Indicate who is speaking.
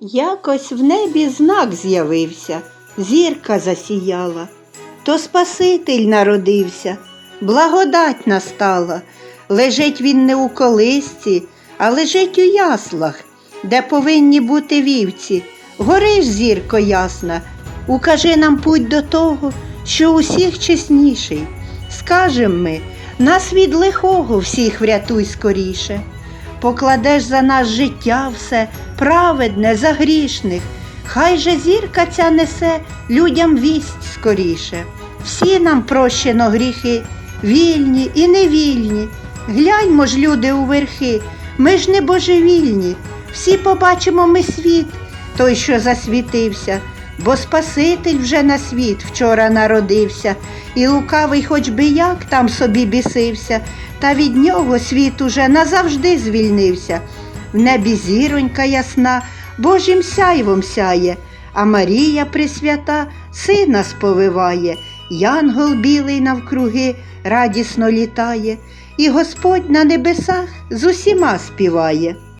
Speaker 1: Якось в небі знак з'явився, зірка засіяла, то Спаситель народився, благодать настала. Лежить він не у колисці, а лежить у яслах, де повинні бути вівці. Гориш, зірко ясна, укажи нам путь до того, що усіх чесніший. Скажем ми, нас від лихого всіх врятуй скоріше покладеш за нас життя все, праведне за грішних. Хай же зірка ця несе людям вість скоріше. Всі нам прощено гріхи, вільні і невільні. Гляньмо ж, люди, у верхи, ми ж не божевільні. Всі побачимо ми світ, той, що засвітився, бо Спаситель вже на світ вчора народився, і лукавий хоч би як там собі бісився, та від нього світ уже назавжди звільнився. В небі зіронька ясна, Божим сяйвом сяє, а Марія Пресвята сина сповиває, янгол білий навкруги радісно літає, і Господь на небесах з усіма співає.